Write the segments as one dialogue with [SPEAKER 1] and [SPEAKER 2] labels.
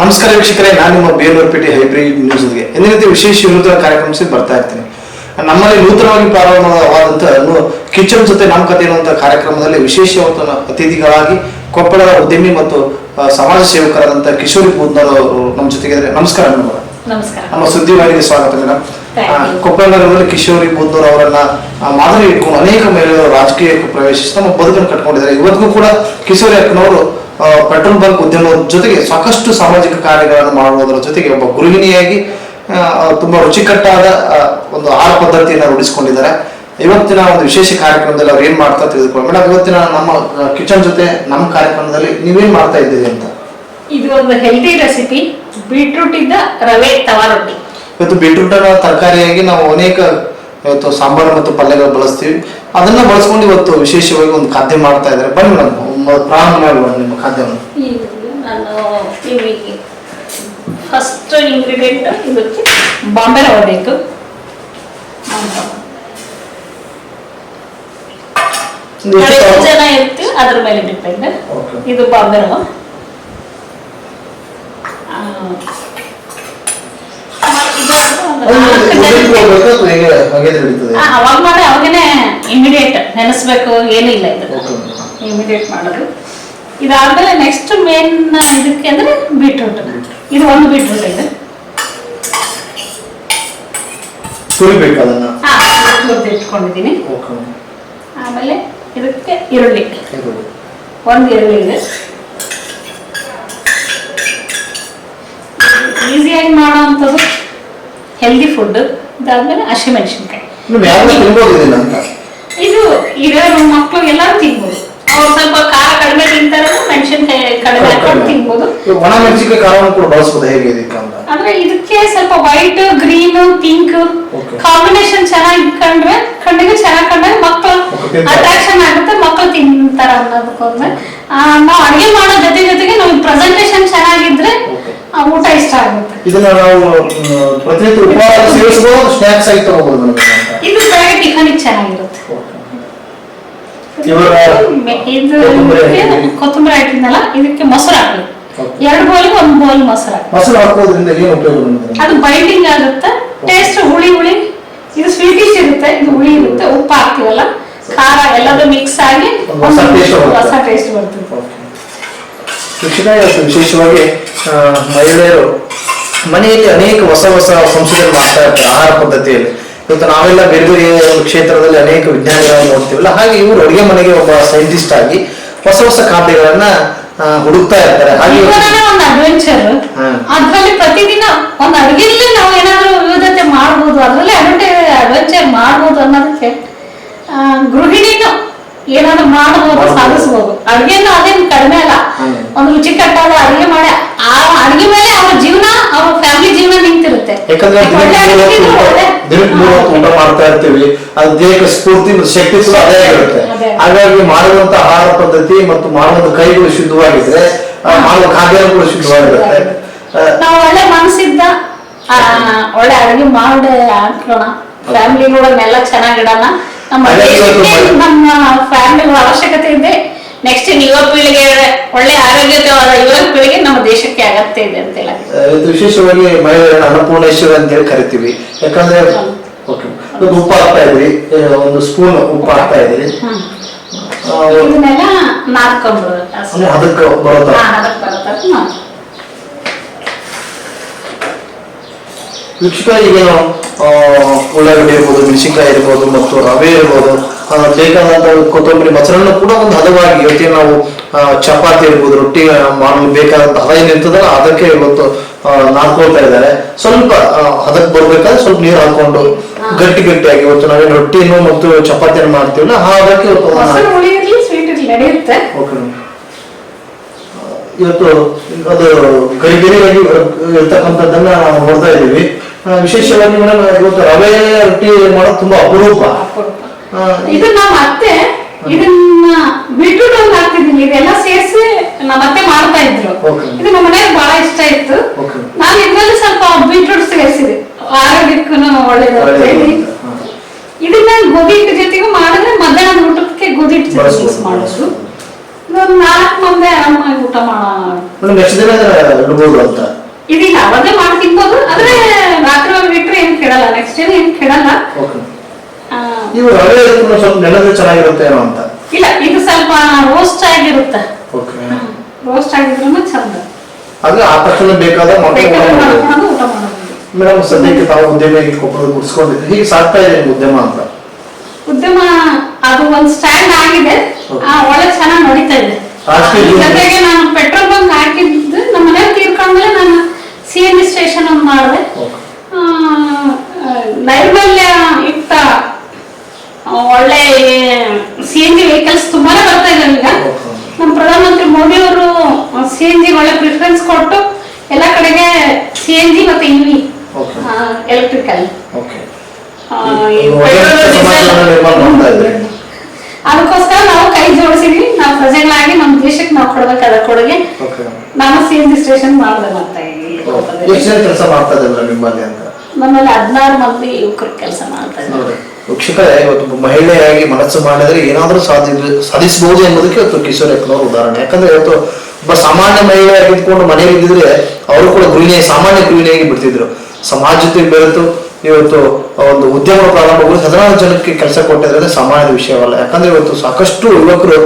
[SPEAKER 1] ನಮಸ್ಕಾರ ವೀಕ್ಷಕರೇ ನಾನು ನಿಮ್ಮ ಬೇಲೂರುಪೇಟೆ ಹೈಬ್ರಿಡ್ ನ್ಯೂಸ್ಗೆ. ಎಂದಿನಂತೆ ವಿಶೇಷ ನೂತನ ಕಾರ್ಯಕ್ರಮಿಸಿ ಬರ್ತಾ ಇರ್ತೀನಿ. ನಮ್ಮಲ್ಲಿ ನೂತನವಾಗಿ ಪ್ರಾರಂಭವಾದಂತಹ ಕಿಚನ್ ಜೊತೆ ನಮ್ಮ ಕಥೆ ಅನ್ನುವಂಥ ಕಾರ್ಯಕ್ರಮದಲ್ಲಿ ವಿಶೇಷವಾದ ಅತಿಥಿಗಳಾಗಿ ಕೊಪ್ಪಳದ ಉದ್ಯಮಿ ಮತ್ತು ಸಮಾಜ ಸೇವಕರಾದಂತಹ ಕಿಶೋರಿ ಬೂದ್ನರ್ ಅವರು ನಮ್ಮ ಜೊತೆಗೆ ನಮಸ್ಕಾರ ಮೇಡಮ್
[SPEAKER 2] ನಮಸ್ಕಾರ.
[SPEAKER 1] ನಮ್ಮ ಸುದ್ದಿವಾಹಿನಿಗೆ ಸ್ವಾಗತ ಮೇಡಮ್. ಕೊಪ್ಪಳ ನಗರದಲ್ಲಿ ಕಿಶೋರಿ ಬೂದ್ನೂರ್ ಅವರನ್ನ ಮಾದರಿ ಇಟ್ಕೊಂಡು ಅನೇಕ ಮಹಿಳೆಯರು ರಾಜಕೀಯಕ್ಕೆ ಪ್ರವೇಶಿಸಿ ತಮ್ಮ ಬದುಕನ್ನು ಕಟ್ಕೊಂಡಿದ್ದಾರೆ. ಇವತ್ತಿಗೂ ಕೂಡ ಕಿಶೋರಿ ಅಕ್ಕನವರು ಪೆಟ್ರೋಲ್ ಬಂಕ್ ಉದ್ಯಮದ ಜೊತೆಗೆ ಸಾಕಷ್ಟು ಸಾಮಾಜಿಕ ಕಾರ್ಯಗಳನ್ನು ಮಾಡುವುದರ ಜೊತೆಗೆ ಒಬ್ಬ ಗೃಹಿಣಿಯಾಗಿ ತುಂಬಾ ರುಚಿಕಟ್ಟಾದ ಒಂದು ಆಹಾರ ಪದ್ಧತಿಯನ್ನು ರೂಢಿಸಿಕೊಂಡಿದ್ದಾರೆ. ಇವತ್ತಿನ ಒಂದು ವಿಶೇಷ ಕಾರ್ಯಕ್ರಮದಲ್ಲಿ ಅವ್ರು ಏನ್ ಮಾಡ್ತಾ ತಿಳಿದುಕೊಳ್ಳಿ ಮೇಡಮ್ ಇವತ್ತಿನ ನಮ್ಮ ಕಿಚನ್ ಜೊತೆ ನಮ್ಮ ಕಾರ್ಯಕ್ರಮದಲ್ಲಿ ನೀವೇನ್ ಮಾಡ್ತಾ ಇದ್ದೀರಿ ಅಂತ?
[SPEAKER 2] ಇದು ಒಂದು ಹೆಲ್ದಿ ರೆಸಿಪಿ ಬೀಟ್ರೂಟ್ ಇಂದ ರವೆ ತವಾ ರೊಟ್ಟಿ.
[SPEAKER 1] ಇವತ್ತು ಬೀಟ್ರೂಟ್ ಅನ್ನ ತರಕಾರಿಯಾಗಿ ನಾವು ಅನೇಕ ಇವತ್ತು ಸಾಂಬಾರು ಮತ್ತು ಪಲ್ಯಗಳು ಬಳಸ್ತೀವಿ. ಅದನ್ನ ಬಳಸ್ಕೊಂಡು ಇವತ್ತು ವಿಶೇಷವಾಗಿ ಒಂದು ಖಾದ್ಯ ಮಾಡ್ತಾ ಇದ್ದಾರೆ. ಬನ್ನಿ ಮೇಡಮ್ ಪ್ರಾರಂಭ ಮಾಡಿ ನಿಮ್ಮ ಖಾದ್ಯವನ್ನು.
[SPEAKER 2] ಫಸ್ಟ್ ಇಂಗ್ರೀಡಿಯೆಂಟ್ ಇದಕ್ಕೆ ಬಾಂಬೆ ರವೆ ಬೇಕು. ಜನ ಇರ್ತೀವಿ ಅದ್ರ ಮೇಲೆ ಡಿಪೆಂಡ್ ಇದು ಬಾಂಬೆ ರವೆ ಆ, ಇದಾದ್ರೆ ಒಂದು
[SPEAKER 1] ಒಂದು
[SPEAKER 2] ನಾಲ್ಕು
[SPEAKER 1] ಉದ್ದಿನ
[SPEAKER 2] ಜನಕ್ಕೆ-
[SPEAKER 1] ಹೋಗ್ಬೇಕಾ ಅಥವಾ ಹೇಗೆ ಹಾಗೆ ನಡೀತದೆ
[SPEAKER 2] ಆ, ಅವಾಗ ಮಾಡಿ ಅವಾಗೇನೆ ಇಮಿಡಿಯೇಟ್ ನೆನೆಸ್ಬೇಕು ಏನಿಲ್ಲ ಇದು. ಇಮಿಡಿಯೇಟ್ ಮಾಡೋದು. ಇದಾದ್ಮೇಲೆ ನೆಕ್ಸ್ಟ್ ಮೇನ್ ಇದಕ್ಕೆ ಅಂದ್ರೆ ಬೀಟ್ರೂಟ್ ಇದು ಒಂದು ಬೀಟ್ರೂಟ್ ಇದೆ.
[SPEAKER 1] ತುರಿಬೇಕು ಅದನ್ನ?
[SPEAKER 2] ತುರ್ದು ಇಟ್ಕೊಂಡಿದ್ದೀನಿ. ಆಮೇಲೆ ಇದಕ್ಕೆ ಈರುಳ್ಳಿ. ಒಂದು ಈರುಳ್ಳಿ ಇದೆ. ಈಸಿಯಾಗಿ ಹೆಲ್ದಿ ಫುಡ್ ಇದಾದ್ಮೇಲೆ ಹಸಿಮೆಣಸಿನ್ಕಾಯಿ ಇದು ಇರೋ ಮಕ್ಕಳು ಎಲ್ಲರೂ ತಿನ್ಬೋದು ಅವ್ರು ಸ್ವಲ್ಪ ಖಾರ ಕಡಿಮೆ ತಿಂತಾರೆ ಮೆಣಸಿನ್ಕಾಯಿ ಕಡಿಮೆ ಹಾಕೊಂಡು ತಿನ್ಬೋದು
[SPEAKER 1] ಇವಾಗ ಒಣ ಮೆಣಸಿನಕಾಯಿ ಖಾರವನ್ನು ಕೂಡ ಬಳಸಬಹುದು ಹೇಗೆ ಇದಕ್ಕೆ ಅಂತ?
[SPEAKER 2] ಅಂದ್ರೆ ಇದಕ್ಕೆ ಸ್ವಲ್ಪ ವೈಟ್ ಗ್ರೀನ್ ಪಿಂಕ್ ಕಾಂಬಿನೇಷನ್ ಚೆನ್ನಾಗಿ ಕಂಡ್ರೆ ಕಣ್ಣಿಗೆ ಚೆನ್ನಾಗಿ ಕಂಡ್ರೆ ಮಕ್ಕಳು ಅಟ್ರಾಕ್ಷನ್ ಆಗುತ್ತೆ ಮಕ್ಕಳು ತಿಂತಾರ ಆ, ನಾವು ಅಡಿಗೆ ಮಾಡೋ ಜೊತೆ ಜೊತೆಗೆ ನಮ್ಗೆ ಪ್ರೆಸೆಂಟೇಷನ್ ಚೆನ್ನಾಗಿದ್ರೆ ಊಟ ಇಷ್ಟ ಆಗುತ್ತೆ.
[SPEAKER 1] ಇದನ್ನ ನಾವು ಪ್ರತಿನಿತ್ಯ ಉಪಹಾರ ಸೇವಿಸಬಹುದು ಸ್ನಾಕ್ಸ್ ಆಗಿ ತಗೋಬಹುದು
[SPEAKER 2] ಇದು ಬೆಳಗ್ಗೆ ಟಿಫನಿಗೆ ಚೆನ್ನಾಗಿರುತ್ತೆ.
[SPEAKER 1] ಇವಾಗ
[SPEAKER 2] ಇದು
[SPEAKER 1] ಕೊತ್ತಂಬರಿ.
[SPEAKER 2] ಹಾಕಿದ್ನಲ್ಲ ಇದಕ್ಕೆ ಮೊಸರು ಹಾಕಿ
[SPEAKER 1] Okay.
[SPEAKER 2] ಎರಡು ಬೋಲ್ಗೆ ಒಂದು ಬೋಲ್ ಮೊಸರು
[SPEAKER 1] ಮೊಸರು ಹಾಕೋದ್ರಿಂದ ಏನು ಉಪಯೋಗ
[SPEAKER 2] ಅದು ಬೈಂಡಿಂಗ್ ಆಗುತ್ತೆ. ಟೇಸ್ಟ್ ಹುಳಿ ಹುಳಿ. ಇದು ಸ್ವೀಟಿಶ್ ಇರುತ್ತೆ. ಇದು ಹುಳಿ ಇರುತ್ತೆ. ಉಪ್ಪು ಹಾಕ್ತೀವಲ್ಲ? ಖಾರ ಎಲ್ಲದೂ ಮಿಕ್ಸ್ ಆಗಿ
[SPEAKER 1] ಹೊಸ
[SPEAKER 2] ಟೇಸ್ಟ್ ಬರ್ತದೆ
[SPEAKER 1] ಶಿಕ್ಷಣ ಇವತ್ತು ವಿಶೇಷವಾಗಿ ಮಹಿಳೆಯರು ಮನೆಯಲ್ಲಿ ಅನೇಕ ಹೊಸ ಹೊಸ ಸಂಶೋಧನೆ ಮಾಡ್ತಾ ಇರ್ತಾರೆ ಆಹಾರ ಪದ್ಧತಿಯಲ್ಲಿ. ಇವತ್ತು ನಾವೆಲ್ಲ ಬೇರೆ ಬೇರೆ ಒಂದು ಕ್ಷೇತ್ರದಲ್ಲಿ ಅನೇಕ ವಿಜ್ಞಾನಿಗಳನ್ನು ನೋಡ್ತೀವಲ್ಲ ಹಾಗೆ ಇವರು ಅಡುಗೆ ಮನೆಗೆ ಒಬ್ಬ ಸೈಂಟಿಸ್ಟ್ ಆಗಿ ಹೊಸ ಹೊಸ ಖಾದ್ಯಗಳನ್ನ ಹುಡುಕ್ತಾ ಇರ್ತಾರೆ.
[SPEAKER 2] ಜೀವನನೇ ಒಂದು ಅಡ್ವೆಂಚರ್. ಅದ್ರಲ್ಲಿ ಪ್ರತಿದಿನ ಒಂದು ಅಡುಗೆಲ್ಲೇ ನಾವು ಏನಾದ್ರೂ ವಿವಿಧತೆ ಮಾಡ್ಬೋದು ಅದರಲ್ಲಿ ಅಡ್ವೆಂಚರ್ ಅಡ್ವೆಂಚರ್ ಮಾಡ್ಬೋದು ಅನ್ನೋದಕ್ಕೆ ಗೃಹಿಣಿನೂ ಏನಾದ್ರು ಮಾಡ್ಬೋದು ಸಾಧಿಸಬಹುದು ಅಡುಗೆನೂ ಅದೇನು ಕಡಿಮೆ ಅಲ್ಲ. ಒಂದು ರುಚಿಕಟ್ಟಾದ ಅಡುಗೆ ಮಾಡಿ ಆ ಅಡುಗೆ ಮೇಲೆ ಅವ್ರ ಜೀವನ ಅವ್ರ ಫ್ಯಾಮಿಲಿ ಜೀವನ ನಿಂತಿರುತ್ತೆ. ಒಳ್ಳೆ
[SPEAKER 1] ದಿನಕ್ಕೆ ಮೂರು ಹೊತ್ತು ಊಟ- ಮಾಡ್ತಾ ಇರ್ತೀವಿ. ಅದು ದೇಹಕ್ಕೆ ಸ್ಫೂರ್ತಿ ಮತ್ತು ಶಕ್ತಿ ಕೂಡ ಅದೇ ಆಗಿರುತ್ತೆ. ಹಾಗಾಗಿ ಮಾಡುವಂತ ಆಹಾರ ಪದ್ಧತಿ ಮತ್ತು ಮಾಡುವಂತ ಕೈಗಳು ಶುದ್ಧವಾಗಿದ್ರೆ ಮಾಡುವ ಖಾದ್ಯ ಕೂಡ ಶುದ್ಧವಾಗಿರುತ್ತೆ.
[SPEAKER 2] ನಾವು ಒಳ್ಳೆ ಮನಸ್ಸಿದ್ದ ಒಳ್ಳೆ ಅಡುಗೆ ಮಾಡಿ ಹಾಕೋಣ ಫ್ಯಾಮಿಲಿ ಎಲ್ಲ ಚೆನ್ನಾಗಿಡೋಣ. ನಮ್ಮ ನಮ್ಮ ಫ್ಯಾಮಿಲಿ ಅವಶ್ಯಕತೆ ಇದೆ. ನೆಕ್ಸ್ಟ್ ಯುವ ಪೀಳಿಗೆ ಒಳ್ಳೆ ಆರೋಗ್ಯಕರವಾದ ಯುವ ಪೀಳಿಗೆ ನಮ್ಮ ದೇಶಕ್ಕೆ ಅಗತ್ಯ ಇದೆ ಅಂತ ಹೇಳಿ
[SPEAKER 1] ಇದು ವಿಶೇಷವಾಗಿ ಮಹಿಳೆಯರನ್ನ ಅನ್ನಪೂರ್ಣೇಶ್ವರ ಅಂತ ಹೇಳಿ ಕರಿತೀವಿ. ಯಾಕಂದ್ರೆ ಉಪ್ಪು ಹಾಕ್ತಾ ಇದ್ರಿ ಒಂದು ಸ್ಪೂನ್ ಉಪ್ಪು ಹಾಕ್ತಾ ಇದ್ರಿ
[SPEAKER 2] ಇದನ್ನೆಲ್ಲ ನಾದ್ಕೊಂಡ್ಬಿಡ್ಬೇಕು
[SPEAKER 1] ಅದಕ್ಕೆ ಬರೋ ತರ. ವೀಕ್ಷಕ ಈಗ ನಾವು ಉಳ್ಳಾಗಡ್ಡಿ ಇರ್ಬೋದು ಮೆಣಸಿನ್ಕಾಯಿ ಇರ್ಬೋದು ಮತ್ತು ರವೆ ಇರ್ಬೋದು. ಬೇಕಾದಂತ ಕೊತ್ತಂಬರಿ ಮೊಸರನ್ನು ಕೂಡ ಒಂದು ಹದವಾಗಿ ಇವತ್ತಿಗೆ ನಾವು ಚಪಾತಿ ಇರ್ಬೋದು ರೊಟ್ಟಿ ಮಾಡಲು ಬೇಕಾದಂತ ಹದ ಏನಿರ್ತದಲ್ಲ ಅದಕ್ಕೆ ಇವತ್ತು ನಾದ್ಕೊಳ್ತಾ ಇದ್ದಾರೆ. ಸ್ವಲ್ಪ ಅದಕ್ಕೆ ಹದಕ್ಕೆ ಬರ್ಬೇಕಾದ್ರೆ ಸ್ವಲ್ಪ ನೀರು ಹಾಕೊಂಡು ಗಟ್ಟಿ ಗಟ್ಟಿಯಾಗಿ ಇವತ್ತು ನಾವೇನು ರೊಟ್ಟಿಯನ್ನು ಮತ್ತು ಚಪಾತಿಯನ್ನು ಮಾಡ್ತೀವಲ್ಲ ಆ ಹದಕ್ಕೆ ಇವತ್ತು ಅದು ಗರಿಗರಿಯಾಗಿ ಇರ್ತಕ್ಕಂಥದ್ದನ್ನ ನಾವು ನೋಡ್ತಾ ಇದ್ದೀವಿ. ಆ, ವಿಶೇಷವಾಗಿ ಮೇಡಮ್ ಇವತ್ತು ರವೆ ರೊಟ್ಟಿ ಮಾಡೋದು ತುಂಬಾ ಅಪರೂಪ.
[SPEAKER 2] ಅಪರೂಪ. ಮತ್ತೆ ಇದನ್ನ ಬಿಟ್ಬಿಟ್ಟು ಒಂದು ಹಾಕ್ತಿದ್ದೀನಿ. ಇದೆಲ್ಲ ಸೇರಿಸಿ ನಮ್ಮ ಅತ್ತೆ ಮಾಡ್ತಾ ಇದ್ರು. ಇದು ನಮ್ಮ ಮನೆಗೆ ಬಹಳ ಇಷ್ಟ ಇತ್ತು. ನಾನು ಇದ್ರಲ್ಲಿ ಸ್ವಲ್ಪ ಬೀಟ್ರೂಟ್ ಸೇರಿಸಿದೆ. ಆರೋಗ್ಯಕ್ಕೂ ಒಳ್ಳೇದು. ಇದನ್ನ ಗೋಧಿ ಹಿಟ್ಟು ಜೊತೆಗೂ ಮಾಡಿದ್ರೆ ಮಧ್ಯಾಹ್ನದ ಊಟಕ್ಕೆ ಗೋಧಿ ಹಿಟ್ಟು
[SPEAKER 1] ಬಳಸ್ಬೋದು.
[SPEAKER 2] ಮಾಡೋದು ನಾಲ್ಕು ಮಂದಿ ಆರಾಮಾಗಿ ಊಟ ಮಾಡೋಣ
[SPEAKER 1] ಅಂತ.
[SPEAKER 2] ಇದಿಲ್ಲ ಅವಾಗೇ ಮಾಡಿ ತಿನ್ಬೋದು. ಆದ್ರೆ ರಾತ್ರಿ ಇಟ್ರೆ ಏನ್ ಕೆಡಲ್ಲ. ನೆಕ್ಸ್ಟ್ ಡೇ ಏನ್ ಕೆಡಲ್ಲ.
[SPEAKER 1] ಇವು ರವೆ ಸ್ವಲ್ಪ ನೆನೆದ್ರೆ ಚೆನ್ನಾಗಿರುತ್ತೆ ಏನೋ ಅಂತ.
[SPEAKER 2] ಇಲ್ಲ ಇದು ಸ್ವಲ್ಪ ರೋಸ್ಟ್ ಆಗಿರುತ್ತೆ.
[SPEAKER 1] ಓಕೆ
[SPEAKER 2] ರೋಸ್ಟ್ ಆಗಿದ್ರು ಚಂದ.
[SPEAKER 1] ಅಂದ್ರೆ ಆ ತಕ್ಷಣ ಬೇಕಾದ ಮಾಡ್ಕೊಂಡು
[SPEAKER 2] ಊಟ ಮಾಡಬಹುದು
[SPEAKER 1] ಮೇಡಮ್ ಸದ್ಯಕ್ಕೆ ತಾವು ಉದ್ಯಮಿಗೆ ಕೊಪ್ಪಳ ಗುಡ್ಸ್ಕೊಂಡಿದ್ರಿ ಹೀಗೆ ಸಾಕ್ತಾ ಇದೆ ಉದ್ಯಮ ಅಂತ.
[SPEAKER 2] ಉದ್ಯಮ ಅದು ಒಂದು ಸ್ಟ್ಯಾಂಡ್ ಆಗಿದೆ. ಆ, ಒಳ್ಳೆ ಚೆನ್ನಾಗಿ ನಡೀತಾ ಇದೆ. ಜೊತೆಗೆ ನಾನು ಪೆಟ್ರೋಲ್ ಬಂಕ್ ಹಾಕಿದ್ದು ನಮ್ಮ ಮನೇಲಿ ತೀರ್ಕೊಂಡ್ಮೇಲೆ ನಾನು ಸಿ ಎನ್ ಸ್ಟೇಷನ್ ಒಂದು ಮಾಡಿದೆ. ನೈರ್ಮಲ್ಯ ಯುಕ್ತ ಆ, ಒಳ್ಳೆ ಸಿ ಎನ್ ಜಿ ವೆಹಿಕಲ್ಸ್ ತುಂಬಾನೇ ಬರ್ತಾ ಇದಾವೆ ಈಗ. ನಮ್ಮ ಪ್ರಧಾನಮಂತ್ರಿ ಮೋದಿ ಅವರು ಸಿ ಎನ್ ಜಿ ಒಳ್ಳೆ ಪ್ರಿಫರೆನ್ಸ್ ಕೊಟ್ಟು ಎಲ್ಲ ಕಡೆಗೆ ಸಿ ಎನ್ ಜಿ ಮತ್ತೆ ಇವಿ
[SPEAKER 1] ಓಕೆ
[SPEAKER 2] ಎಲೆಕ್ಟ್ರಿಕಲ್. ಅದಕ್ಕೋಸ್ಕರ ನಾವು ಕೈ ಜೋಡಿಸಿದ್ವಿ. ನಾವು ಪ್ರಜೆಗಳಾಗಿ ನಮ್ಮ ದೇಶಕ್ಕೆ ನಾವು ಕೊಡಬೇಕಾದ ಕೊಡುಗೆ. ನಾನು ಸಿ ಎನ್ ಜಿ ಸ್ಟೇಷನ್ ಮಾಡಿದೆ ಮತ್ತೆ
[SPEAKER 1] ಕೆಲಸ ಮಾಡ್ತಾ ನಿಮ್ಮಲ್ಲಿ ಅಂತ?
[SPEAKER 2] ನಮ್ಮಲ್ಲಿ ಹದಿನಾರು ಮಂದಿ ಯುವಕರು ಕೆಲಸ ಮಾಡ್ತಾ ಇದ್ದಾರೆ.
[SPEAKER 1] ವೀಕ್ಷಕರೇ ಇವತ್ತು ಮಹಿಳೆಯಾಗಿ ಮನಸ್ಸು ಮಾಡಿದರೆ ಏನಾದರೂ ಸಾಧಿ ಸಾಧಿಸಬಹುದು ಎಂಬುದಕ್ಕೆ ಇವತ್ತು ಕಿಶೋರ್ ಉದಾಹರಣೆ. ಯಾಕಂದ್ರೆ ಇವತ್ತು ಒಬ್ಬ ಸಾಮಾನ್ಯ ಮಹಿಳೆಯಾಗಿ ಇದ್ಕೊಂಡು ಮನೆಯಲ್ಲಿ ಇದ್ದಿದ್ರೆ ಅವರು ಕೂಡ ಗೃಹಿಣಿ ಸಾಮಾನ್ಯ ಗೃಹಿಣಿಯಾಗಿ ಬಿಡ್ತಿದ್ರು. ಸಮಾಜ ಜೊತೆ ಬೆರೆತು ಇವತ್ತು ಒಂದು ಉದ್ಯಮ ಪ್ರಾರಂಭಗಳು ಹದಿನಾರು ಜನಕ್ಕೆ ಕೆಲಸ ಕೊಟ್ಟಿದ್ರೆ ಸಾಮಾನ್ಯದ ವಿಷಯವಲ್ಲ. ಯಾಕಂದ್ರೆ ಇವತ್ತು ಸಾಕಷ್ಟು ಯುವಕರು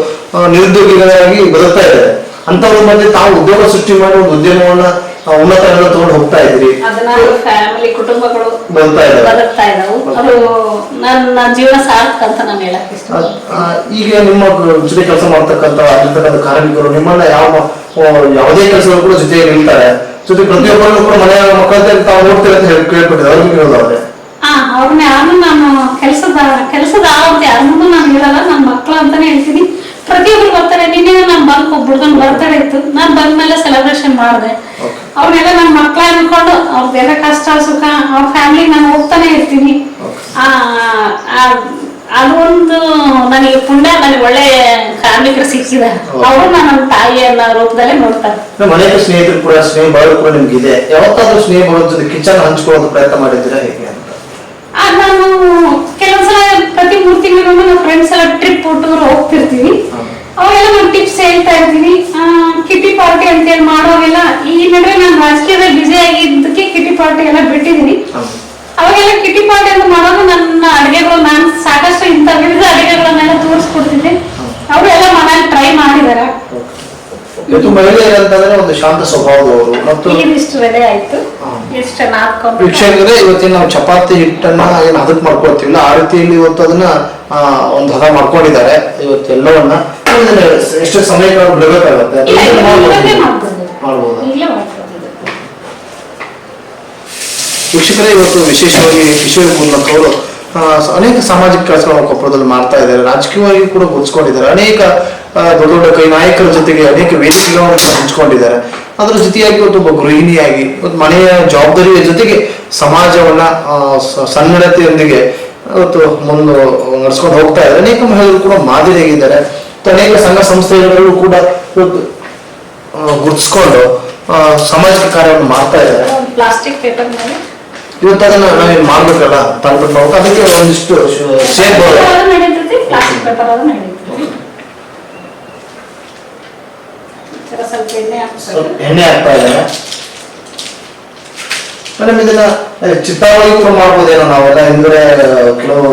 [SPEAKER 1] ನಿರುದ್ಯೋಗಿಗಳಾಗಿ ಬದುಕ್ತಾ ಇದ್ದಾರೆ. ಅಂತವ್ರ ಮಧ್ಯೆ ತಾವು ಉದ್ಯೋಗ ಸೃಷ್ಟಿ ಮಾಡಿ ಒಂದು ಉದ್ಯಮವನ್ನ ಉನ್ನತ ತಗೊಂಡು ಹೋಗ್ತಾ ಇದ್ರಿ
[SPEAKER 2] ಕುಟುಂಬಗಳು
[SPEAKER 1] ಬದುಕ್ತಾ ಇದ್ದಾರೆ
[SPEAKER 2] ಬದುಕ್ತಾ ಇದಾವು ಅದು ನನ್ನ ಜೀವನ ಸಾರ್ಥಕ ಅಂತ ನಾನು ಹೇಳಕ್ ಇಷ್ಟ.
[SPEAKER 1] ಈಗ ನಿಮ್ಮ ಜೊತೆ ಕೆಲಸ ಮಾಡ್ತಕ್ಕಂತ ಅಲ್ಲಿರ್ತಕ್ಕಂಥ ಕಾರ್ಮಿಕರು ನಿಮ್ಮನ್ನ ಯಾವ ಯಾವುದೇ ಕೆಲಸಗಳು ಕೂಡ ಜೊತೆ ನಿಲ್ತಾರೆ. ಜೊತೆ ಪ್ರತಿಯೊಬ್ಬರನ್ನು ಕೂಡ ಮನೆಯ ಮಕ್ಕಳ ತಾವು ನೋಡ್ತೀರ ಅಂತ ಹೇಳಿ ಕೇಳ್ಬಿಟ್ಟಿದ್ದಾರೆ ಅವ್ರಿಗೆ ಹೇಳೋದವ್ರೆ
[SPEAKER 2] ಆ ಅವ್ರನ್ನ ಯಾರು ನಾನು ಕೆಲಸದ ಕೆಲಸದ ಆವೃತ್ತಿ ಅದನ್ನು ನಾನು ಹೇಳಲ್ಲ ನನ್ನ ಮಕ್ಳು ಅಂತಾನೆ ಹೇಳ್ತೀನಿ. ಪ್ರತಿಯೊಬ್ರು ಬರ್ತಾರೆ ನಿನ್ನೆ ನಾನು ಬಂಕ್ ಒಬ್ಬಳ್ದೊಂದು ಬರ್ತಾರೆ ಇತ್ತು. ನಾನು ಬಂದ್ಮೇಲೆ ಸೆಲೆಬ್ರೇಷನ್ ಮಾಡಿದೆ.
[SPEAKER 1] Okay.
[SPEAKER 2] ಅವ್ರನ್ನೆಲ್ಲ ನನ್ನ ಮಕ್ಳ ಅನ್ಕೊಂಡು ಅವ್ರದ್ದೆಲ್ಲ ಕಷ್ಟ ಸುಖ ಅವ್ರ ಫ್ಯಾಮಿಲಿ ನಾನು ಹೋಗ್ತಾನೆ ಇರ್ತೀನಿ. ಅದೊಂದು ನನಗೆ ಪುಣ್ಯ ನನಗೆ ಒಳ್ಳೆ ಕಾರ್ಮಿಕರು ಸಿಕ್ಕಿದೆ. ಅವರು ನನ್ನ ತಾಯಿ ಅನ್ನೋ ರೂಪದಲ್ಲೇ ನೋಡ್ತಾರೆ.
[SPEAKER 1] ಮನೆಯ ಸ್ನೇಹಿತರು ಕೂಡ ಸ್ನೇಹ ಬಾಳು ಕೂಡ ನಿಮ್ಗೆ ಇದೆ. ಯಾವತ್ತಾದ್ರೂ ಸ್ನೇಹ ಬಾಳ ಕಿಚನ್ ಹಂಚ್ಕೊಳ್ಳೋದು ಪ್ರಯತ್ನ ಮಾಡಿದ್ದೀರಾ ಹೇಗೆ ಅಂತ?
[SPEAKER 2] ನಾನು ಕೆಲವೊಂದ್ಸಲ ಪ್ರತಿ ಮೂರು ತಿಂಗಳಿಗೊಮ್ಮೆ ನಾವು ಫ್ರೆಂಡ್ಸ್ ಎಲ್ಲ ಟ್ರಿಪ್ ಟೂರ್ ಹೋಗ್ತಿರ್ತೀವಿ.
[SPEAKER 1] ಹ್ಮ್.
[SPEAKER 2] ಅವಾಗೆಲ್ಲ ನಾನು ಟಿಪ್ಸ್ ಹೇಳ್ತಾ ಇದ್ದೀನಿ. ಕಿಟಿ ಪಾರ್ಟಿ ಅಂತ ಅಂತೇಳಿ ಮಾಡೋವೆಲ್ಲ ಈ ನಡುವೆ ನಾನು ರಾಜಕೀಯದಲ್ಲಿ ಬ್ಯುಸಿ ಆಗಿದ್ದಕ್ಕೆ ಕಿಟಿ ಪಾರ್ಟಿ ಎಲ್ಲ ಬಿಟ್ಟಿದ್ದೀನಿ. ಅವಾಗೆಲ್ಲ ಕಿಟಿ ಪಾರ್ಟಿ ಅಂತ ಮಾಡೋದು ನನ್ನ ಅಡುಗೆಗಳು ನಾನು ಸಾಕಷ್ಟು ಇಂಥ ವಿವಿಧ ಅಡುಗೆಗಳನ್ನೆಲ್ಲ ತೋರಿಸ್ಕೊಡ್ತಿದ್ದೆ. ಅವರು ಎಲ್ಲ ಮನೇಲಿ ಟ್ರೈ ಮಾಡಿದ್ದಾರೆ
[SPEAKER 1] ಇವತ್ತು ಮಹಿಳೆ ಅಂತಂದ್ರೆ ಒಂದು ಶಾಂತ ಸ್ವಭಾವದವರು. ಮತ್ತು
[SPEAKER 2] ಇದಿಷ್ಟು ರೆಡಿ ಆಯ್ತು.
[SPEAKER 1] ಹ್ಮ್.
[SPEAKER 2] ನಾಲ್ಕು
[SPEAKER 1] ವೀಕ್ಷಕರೇ ಇವತ್ತಿನ ನಾವು ಚಪಾತಿ ಹಿಟ್ಟನ್ನ ಏನು ಹದಕ್ ಮಾಡ್ಕೊಳ್ತೀವಿಲ್ಲ ಆ ರೀತಿಯಲ್ಲಿ ಇವತ್ತು ಅದನ್ನ ಒಂದು ಹದ ಮಾಡ್ಕೊಂಡಿದ್ದಾರೆ. ಇವತ್ತು ಇದನ್ನ ಎಷ್ಟು ಸಮಯಕ್ಕೆ ಬಿಡಬೇಕಾಗುತ್ತೆ? ಮಾಡ್ಬೋದು. ವೀಕ್ಷಕರೇ ಇವತ್ತು ವಿಶೇಷವಾಗಿ ಕಿಶೋರ್ ಮೂಲಕ ಅವರು ಅನೇಕ ಸಾಮಾಜಿಕ ಕೆಲಸಗಳನ್ನು ಕೊಪ್ಪಳದಲ್ಲಿ ಮಾಡ್ತಾ ಇದ್ದಾರೆ. ರಾಜಕೀಯವಾಗಿ ಕೂಡ ಗುರುತಿಸ್ಕೊಂಡಿದ್ದಾರೆ. ಅನೇಕ ದೊಡ್ಡ ದೊಡ್ಡ ಕೈ ನಾಯಕರ ಜೊತೆಗೆ ಅನೇಕ ವೇದಿಕೆಗಳನ್ನು ಹಂಚ್ಕೊಂಡಿದ್ದಾರೆ. ಅದರ ಜೊತೆಯಾಗಿ ಇವತ್ತು ಒಬ್ಬ ಗೃಹಿಣಿಯಾಗಿ ಇವತ್ತು ಮನೆಯ ಜವಾಬ್ದಾರಿಯ ಜೊತೆಗೆ ಸಮಾಜವನ್ನ ಸನ್ನಡತೆಯೊಂದಿಗೆ ಇವತ್ತು ಮುಂದೆ ನಡೆಸ್ಕೊಂಡು ಹೋಗ್ತಾ ಇದ್ದಾರೆ. ಅನೇಕ ಮಹಿಳೆಯರು ಕೂಡ ಮಾದರಿಯಾಗಿದ್ದಾರೆ. ಅನೇಕ ಸಂಘ ಸಂಸ್ಥೆಗಳು ಕೂಡ ಇವತ್ತು ಗುರುತಿಸ್ಕೊಂಡು ಸಾಮಾಜಿಕ ಕಾರ್ಯವನ್ನು ಮಾಡ್ತಾ ಇದ್ದಾರೆ.
[SPEAKER 2] ಪ್ಲಾಸ್ಟಿಕ್ ಪೇಪರ್ ಮೇಲೆ?
[SPEAKER 1] ಇವತ್ತು ಅದನ್ನ ನಾವೇನ್ ಮಾಡ್ಬೇಕಲ್ಲ ತಂದ್ಬಿಟ್ಟು ನಾವು. ಅದಕ್ಕೆ ಒಂದಿಷ್ಟು
[SPEAKER 2] ನಡೀತೈತಿ ಪ್ಲಾಸ್ಟಿಕ್ ಪೇಪರ್ ಅದು ಸ್ವಲ್ಪ ಎಣ್ಣೆ
[SPEAKER 1] ಹಾಕ್ತಾ ಇದ್ದಾರೆ. ಮೇಡಮ್ ಇದನ್ನ ಚಿತ್ತಾವಳಿ ಕೂಡ ಮಾಡ್ಬೋದೇನೋ ನಾವೆಲ್ಲ ಹಿಂದ್ರೆ ಕೆಲವು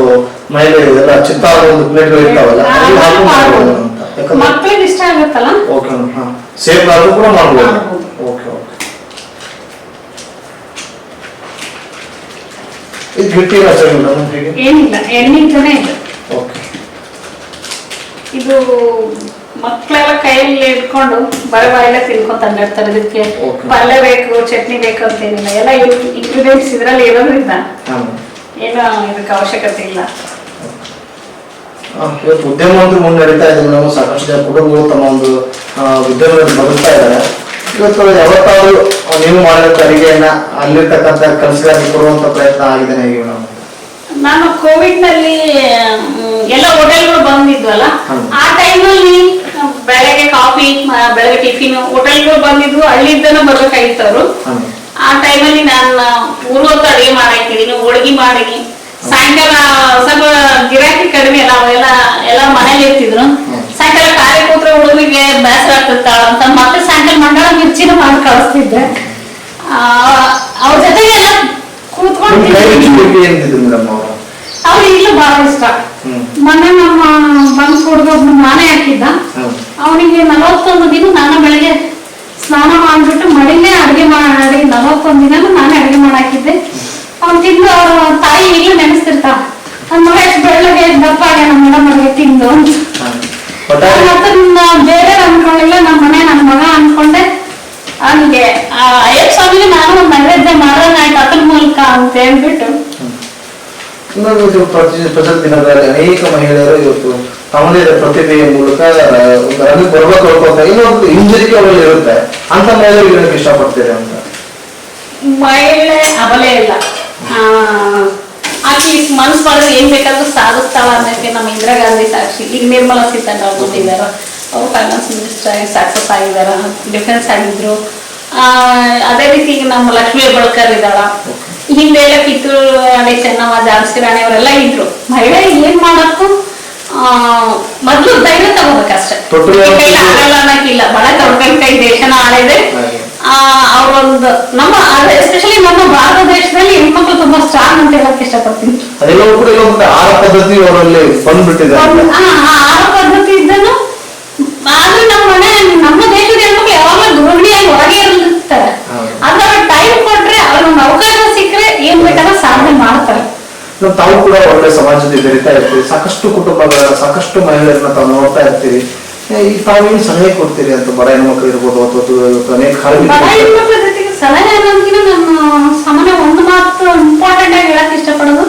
[SPEAKER 1] ಮಹಿಳೆ ಇದೆಲ್ಲ ಚಿತ್ತಾವಳಿ ಒಂದು ಪ್ಲೇಟ್ಗಳು ಇರ್ತಾವಲ್ಲ ಅಲ್ಲಿ ಹಾಕು ಮಾಡ್ಬೋದು ಅಂತ ಯಾಕಂದ್ರೆ
[SPEAKER 2] ಮಕ್ಳಿಗೆ ಇಷ್ಟ ಆಗುತ್ತಲ್ಲ
[SPEAKER 1] ಓಕೆ ಹಾ ಸೇಫ್ ಆದ್ರೂ ಕೂಡ ಮಾಡ್ಬೋದು
[SPEAKER 2] ಮಾಡ್ಬೋದು.
[SPEAKER 1] ಓಕೆ ಓಕೆ ಇದು ಗಟ್ಟಿ ರಸಗಳು ಮೇಡಮ್ ಹೇಗೆ
[SPEAKER 2] ಏನಿಲ್ಲ ಎಣ್ಣೆ ಇದ್ದಾನೆ ಇದೆ
[SPEAKER 1] ಓಕೆ
[SPEAKER 2] ಇದು ಮಕ್ಕಳೆಲ್ಲ ಕೈಯಲ್ಲಿ ಇಟ್ಕೊಂಡು ಬರೆ ಬಾಯಲ್ಲೇ ತಿನ್ಕೊಂತ ಇರ್ತಾರೆ ಇದಕ್ಕೆ
[SPEAKER 1] Okay.
[SPEAKER 2] ಪಲ್ಯ ಬೇಕು ಚಟ್ನಿ ಬೇಕು ಅಂತ ಏನಿಲ್ಲ ಎಲ್ಲ ಇಂಗ್ರೀಡಿಯೆಂಟ್ಸ್ ಇದರಲ್ಲಿ ಇರೋದ್ರಿಂದ
[SPEAKER 1] ಹಾಂ
[SPEAKER 2] ಏನು ಇದಕ್ಕೆ ಅವಶ್ಯಕತೆ ಇಲ್ಲ
[SPEAKER 1] ಆ, ಇವತ್ತು ಉದ್ಯಮ ಅಂತೂ ಮುನ್ನಡೀತಾ ಇದೆ ನಾವು ಸಾಕಷ್ಟು ಜನ ಕುಟುಂಬಗಳು ತಮ್ಮ ಒಂದು ಉದ್ಯಮದಲ್ಲಿ ಬದುಕ್ತಾ ಇದ್ದಾರೆ. ಇವತ್ತು ಯಾವತ್ತಾದ್ರೂ ನೀವು ಮಾಡಿದ ಅಡಿಗೆಯನ್ನ ಅಲ್ಲಿರ್ತಕ್ಕಂಥ ಕೆಲಸಗಾರರಿಗೆ ಕೊಡುವಂತ ಪ್ರಯತ್ನ ಆಗಿದೆ ಹೇಗೆ ಮೇಡಮ್?
[SPEAKER 2] ನಾನು ಕೋವಿಡ್ನಲ್ಲಿ ಎಲ್ಲ ಹೋಟೆಲ್ಗಳು ಬಂದಿದ್ವಲ್ಲ. ಆ ಟೈಮಲ್ಲಿ ಬೆಳಗ್ಗೆ ಕಾಫಿ ಬೆಳಗ್ಗೆ ಟಿಫಿನ್ ಹೋಟೆಲ್ಗಳು ಬಂದಿದ್ವು ಅಲ್ಲಿದ್ದನ ಬರ್ಬೇಕಾಗಿತ್ತು ಅವರು. ಆ ಟೈಮಲ್ಲಿ ನಾನು ಊರು ಹೊತ್ತು ಅಡಿಗೆ ಮಾಡಾಕಿದೀನಿ ಹೋಳಿಗೆ ಮಾಡೀನಿ. ಸಾಯಂಕಾಲ ಸ್ವಲ್ಪ ಗಿರಾಕಿ ಕಡಿಮೆ ಅಲ್ಲ ಅವೆಲ್ಲ ಎಲ್ಲ ಮನೇಲಿ ಇರ್ತಿದ್ರು. ಸಾಯಂಕಾಲ ಕಾರ್ಯ ಕೂತ್ರ ಹುಡುಗರಿಗೆ ಬೇಸರ ಆಗ್ತಿರ್ತಾಳ ಅಂತ ಮತ್ತೆ ಸಾಯಂಕಾಲ ಮಂಡಳ ಮಿರ್ಚಿನ ಮಾಡಿ ಕಳಿಸ್ತಿದ್ದೆ ಆ, ಅವ್ರ ಜೊತೆಗೆ ಎಲ್ಲ ಕೂತ್ಕೊಂಡು
[SPEAKER 1] ಅವ್ರು
[SPEAKER 2] ಈಗಲೂ ಬಹಳ ಇಷ್ಟ. ಮೊನ್ನೆ ನಮ್ಮ ಬಂದ್ ಹುಡುಗ ಒಬ್ನು ನಾನೇ ಹಾಕಿದ್ದ. ಅವನಿಗೆ ನಲವತ್ತೊಂದು ದಿನ ನಾನು ಬೆಳಗ್ಗೆ ಸ್ನಾನ ಮಾಡ್ಬಿಟ್ಟು ಮಡಿಲೇ ಅಡಿಗೆ ಮಾಡಿ ನಲವತ್ತೊಂದು ದಿನ ನಾನೇ ಅಡಿಗೆ ಅವ್ರ ತಾಯಿ ಈಗಲೂ ನೆನೆಸ್ತಿರ್ತಾ. ನನ್ನ ಮಗ ಎಷ್ಟು ಬೆಳ್ಳಗೆ ದಪ್ಪ ಆಗ್ಯಾನ ಮೇಡಮ್ ಅವ್ರಿಗೆ ತಿಂದು ಅಂತ. ಬೇರೆ ಅನ್ಕೊಂಡಿಲ್ಲ ನಮ್ಮ ಮನೆ ನನ್ನ ಮಗ ಅನ್ಕೊಂಡೆ. ಅವನಿಗೆ ಅಯ್ಯಪ್ಪ ಸ್ವಾಮಿಗೆ ನಾನು ಒಂದು ನೈವೇದ್ಯ ಮಾಡೋಣ ಆಯ್ತು ಮೂಲಕ ಅಂತ ಹೇಳ್ಬಿಟ್ಟು.
[SPEAKER 1] ಇನ್ನೊಂದು ಪ್ರತಿ ದಿನಗಳಲ್ಲಿ ಅನೇಕ ಮಹಿಳೆಯರು ಇವತ್ತು ತಮ್ಮದೇ ಪ್ರತಿಭೆಯ ಮೂಲಕ ರಂಗಕ್ಕೆ ಬರ್ಬೇಕು ಅಂತ ಇನ್ನೊಂದು ಹಿಂಜರಿಕೆ ಅವರಲ್ಲಿ ಇರುತ್ತೆ. ಅಂತ ಮಹಿಳೆಯರಿಗೆ ಹೇಳಕ್ ಇಷ್ಟಪಡ್ತೀರಿ ಅಂತ?
[SPEAKER 2] ಮಹಿಳೆ ಅಬಲೆ ಇಲ್ಲ. ಆಕಿ ಮನಸ್ಸು ಮಾಡಿದ್ರೆ ಏನ್ ಬೇಕಾದ್ರೂ ಸಾಧಿಸ್ತಾಳ ಅನ್ನೋಕೆ ನಮ್ಮ ಇಂದಿರಾ ಗಾಂಧಿ ಸಾಕ್ಷಿ. ಈಗ ನಿರ್ಮಲಾ ಸೀತಾರಾಮನ್ ಕೊಟ್ಟಿದ್ದಾರೆ ಅವರು ಫೈನಾನ್ಸ್ ಮಿನಿಸ್ಟರ್ ಆಗಿ ಸಕ್ಸಸ್ ಆಗಿದಾರ ಡಿಫೆನ್ಸ್ ಆಗಿದ್ರು. ಆ, ಅದೇ ರೀತಿ ಈಗ ನಮ್ಮ ಲಕ್ಷ್ಮಿ ಬಳಕರ್ ಇದ್ದಾಳ. ಹಿಂದೆ ಎಲ್ಲ ಕಿತ್ತೂರು ಅಡೆ ಚೆನ್ನಮ್ಮ ಝಾನ್ಸಿ ರಾಣಿ ಅವರೆಲ್ಲ ಇದ್ರು. ಮಹಿಳೆ ಏನ್ ಮಾಡಕ್ಕೂ ಆ, ಮೊದ್ಲು ಧೈರ್ಯ ತಗೋಬೇಕಷ್ಟೇ. ಆಗಲ್ಲ ಅನ್ನಕ್ಕಿಲ್ಲ ಬಡ ತೊಡ್ಕೊಂಡ್ ಕೈ ದೇಶನ ಆಳಿದೆ. ಅವ್ರೊಂದು ನಮ್ಮ ಎಸ್ಪೆಷಲಿ ನಮ್ಮ ಭಾರತ ದೇಶದಲ್ಲಿ ಹೆಣ್ಮಕ್ಳು ತುಂಬಾ ಸ್ಟ್ರಾಂಗ್ ಅಂತ ಹೇಳಕ್ ಇಷ್ಟಪಡ್ತೀನಿ.
[SPEAKER 1] ಅದೆಲ್ಲವೂ ಕೂಡ ಇಲ್ಲೊಂದು ಆಹಾರ ಪದ್ಧತಿ ಅವರಲ್ಲಿ ಬಂದ್ಬಿಟ್ಟಿದೆ.
[SPEAKER 2] ಒಂದು, ಆ, ಆ ಆಹಾರ ಪದ್ಧತಿ ಇದ್ದನು ಆದ್ರೆ ನಮ್ಮ ಮನೆ ನಮ್ಮ ದೇಶದ ಹೆಣ್ಮಕ್ಳು ಯಾವಾಗಲೂ ಗೃಹಿಣಿಯಾಗಿ ಹೊರಗೆ ಇರ್ತಾರೆ. ಆದ್ರೆ ಅವ್ರ ಟೈಮ್ ಕೊಟ್ರೆ ಅವ್ರೊಂದು ಅವಕಾಶ ಸಿಕ್ಕರೆ ಏನ್ ಬೇಕಾದ್ರೂ ಸಾಧನೆ ಮಾಡ್ತಾರೆ.
[SPEAKER 1] ತಾವು ಕೂಡ ಒಳ್ಳೆ ಸಮಾಜದಲ್ಲಿ ಬೆರಿತಾ ಇರ್ತೀರಿ. ಸಾಕಷ್ಟು ಕುಟುಂಬಗಳ ಸಾಕಷ್ಟು ಮಹಿಳೆಯರನ್ನ ತಾವು ನೋಡ್ತಾ ಇರ್ತೀರಿ. ಈಗ ತಾವೇನು ಸಲಹೆ ಕೊಡ್ತೀರಿ ಅಂತ ಬಡ ಹೆಣ್ಮಕ್ಳು ಇರ್ಬೋದು ಅಥವಾ ಅನೇಕ
[SPEAKER 2] ಬಡ ಹೆಣ್ಮಕ್ಳ ಜೊತೆಗೆ ಸಲಹೆ ಅನ್ನೋದಕ್ಕಿಂತ ನಾನು ಸಾಮಾನ್ಯ ಒಂದು ಮಾತು ಇಂಪಾರ್ಟೆಂಟ್ ಆಗಿ ಹೇಳಕ್ ಇಷ್ಟಪಡೋದು.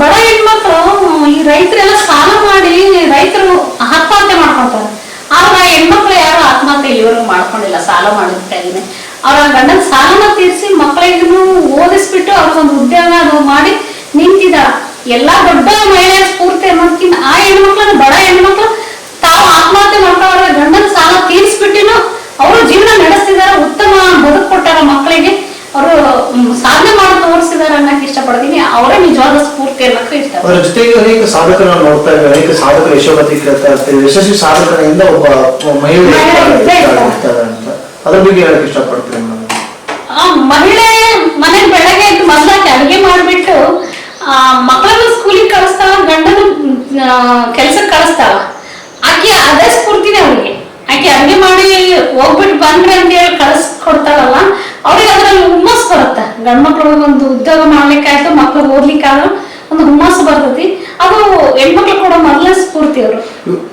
[SPEAKER 2] ಬಡ ಹೆಣ್ಮಕ್ಳು ಈ ರೈತರೆಲ್ಲ ಸಾಲ ಮಾಡಿ ರೈತರು ಆತ್ಮಹತ್ಯೆ ಮಾಡ್ಕೊತಾರೆ. ಆದ್ರೆ ಆ ಹೆಣ್ಮಕ್ಳು ಯಾರು ಆತ್ಮಹತ್ಯೆ ಇವರು ಮಾಡ್ಕೊಂಡಿಲ್ಲ ಸಾಲ ಮಾಡಿದ ಕೈನೇ ಅವ್ರ ಗಂಡನ ಸಾಲನ ತೀರಿಸಿ ಮಕ್ಕಳಿಗೂ ಓದಿಸ್ಬಿಟ್ಟು ಅವ್ರಿಗೊಂದು ಉದ್ಯೋಗ ಅದು ಮಾಡಿ ನಿಂತಿದ್ದಾಳ ಎಲ್ಲಾ ದೊಡ್ಡ ಮಹಿಳೆಯ ಸ್ಫೂರ್ತಿ ಅನ್ನೋದಕ್ಕಿಂತ ಆ ಹೆಣ್ಮಕ್ಳನ್ನ ಬಡ ಹೆಣ್ಮಕ್ಳು ತಾವು ಆತ್ಮಹತ್ಯೆ ಮಾಡ್ಕೊಳ್ಳೋರ ಗಂಡನ ಸಾಲ ತೀರಿಸ್ಬಿಟ್ಟಿನು ಅವರು ಜೀವನ ನಡೆಸ್ತಿದಾರ ಉತ್ತಮ ಬದುಕು ಕೊಟ್ಟಾರ ಮಕ್ಕಳಿಗೆ ಅವರು ಸಾಧನೆ ಮಾಡಿ ತೋರಿಸಿದಾರ ಅನ್ನಕ್ ಇಷ್ಟಪಡ್ತೀನಿ ಅವರೇ ನಿಜವಾದ ಸ್ಫೂರ್ತಿ ಅನ್ನಕ್ಕೆ ಇಷ್ಟ
[SPEAKER 1] ಅವರ ಜೊತೆಗೆ ಅನೇಕ ಸಾಧಕರನ್ನು ನೋಡ್ತಾ ಇದ್ದಾರೆ. ಅನೇಕ ಸಾಧಕರ ಯಶೋಗತಿ ಕೇಳ್ತಾ ಇರ್ತೀವಿ ಯಶಸ್ವಿ ಸಾಧಕರಿಂದ ಒಬ್ಬ ಮಹಿಳೆ
[SPEAKER 2] ಇರ್ತಾರೆ.
[SPEAKER 1] ಇರ್ತಾರೆ ಅಂತ. ಅದ್ರ ಬಗ್ಗೆ ಹೇಳಕ್ ಇಷ್ಟಪಡ್ತೀನಿ
[SPEAKER 2] ಮಹಿಳೆ ಮನೆ ಬೆಳಗ್ಗೆ ಎದ್ದು ಮೊದ್ಲಾಕಿ ಅಡುಗೆ ಮಾಡ್ಬಿಟ್ಟು ಆ ಮಕ್ಕಳನ್ನು ಸ್ಕೂಲಿಗೆ ಕಳಿಸ್ತಾಳ ಗಂಡನ ಕೆಲ್ಸಕ್ಕೆ ಕಳಿಸ್ತಾಳ ಆಕೆ ಅದೇ ಸ್ಫೂರ್ತಿನೇ ಅವ್ರಿಗೆ. ಆಕೆ ಅಡುಗೆ ಮಾಡಿ ಹೋಗ್ಬಿಟ್ಟು ಬಂದ್ರೆ ಅಂತ ಹೇಳಿ ಕಳಿಸ್ ಕೊಡ್ತಾಳಲ್ಲ ಅವ್ರಿಗೆ ಅದ್ರಲ್ಲಿ ಹುಮ್ಮಸ್ ಬರುತ್ತೆ. ಗಂಡ್ ಮಕ್ಳು ಒಂದು ಉದ್ಯೋಗ ಮಾಡ್ಲಿಕ್ಕಾಯ್ತು ಮಕ್ಳು ಓದ್ಲಿಕ್ಕಾದ್ರೂ ಒಂದು ಹುಮ್ಮಸ್ಸು ಬರ್ತೈತಿ. ಅದು ಹೆಣ್ಮಕ್ಳು ಕೂಡ ಮೊದಲೇ ಸ್ಫೂರ್ತಿ ಅವರು